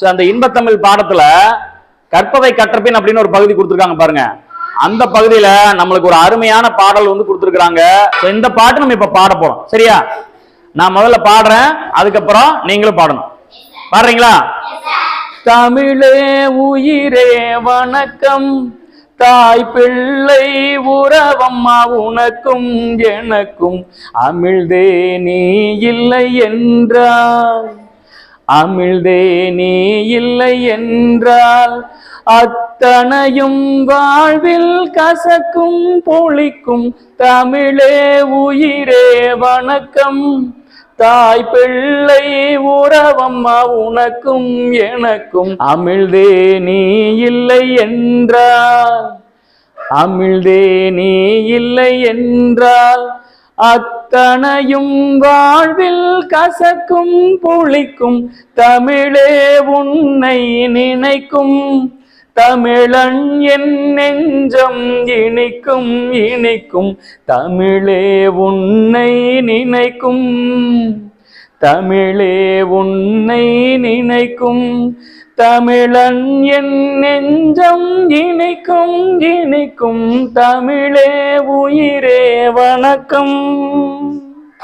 So அந்த இன்பத்தமிழ் பாடத்துல கற்பதை கற்றபின் அப்படின்னு ஒரு பகுதி கொடுத்துருக்காங்க பாருங்க. அந்த பகுதியில நம்மளுக்கு ஒரு அருமையான பாடல் வந்து கொடுத்துருக்காங்க இந்த பாட்டு நம்ம இப்ப பாட போறோம். சரியா? நான் முதல்ல பாடுறேன். அதுக்கப்புறம் நீங்களும் பாடணும். பாடுறீங்களா? தமிழே உயிரே வணக்கம். தாய் பிள்ளை உறவம்மா உனக்கும் எனக்கும் அமிழ்தே நீ இல்லை என்றால் அமிழ்தே நீ இல்லை என்றால் அத்தனையும் வாழ்வில் கசக்கும் பொழிக்கும் தமிழே உயிரே வணக்கம். தாய் பிள்ளை உறவம்மா உனக்கும் எனக்கும். அமிழ்தே நீ இல்லை என்றால் அமிழ்தே நீ இல்லை என்றால் அத்தனையும் வாழ்வில் கசக்கும் புளிக்கும் தமிழே உன்னை நினைக்கும். தமிழன் என் நெஞ்சம் இனிக்கும் இனிக்கும் தமிழே உன்னை நினைக்கும். தமிழே உன்னை நினைக்கும். தமிழன் என் நெஞ்சம் இணைக்கும் இணைக்கும். தமிழே உயிரே வணக்கம்.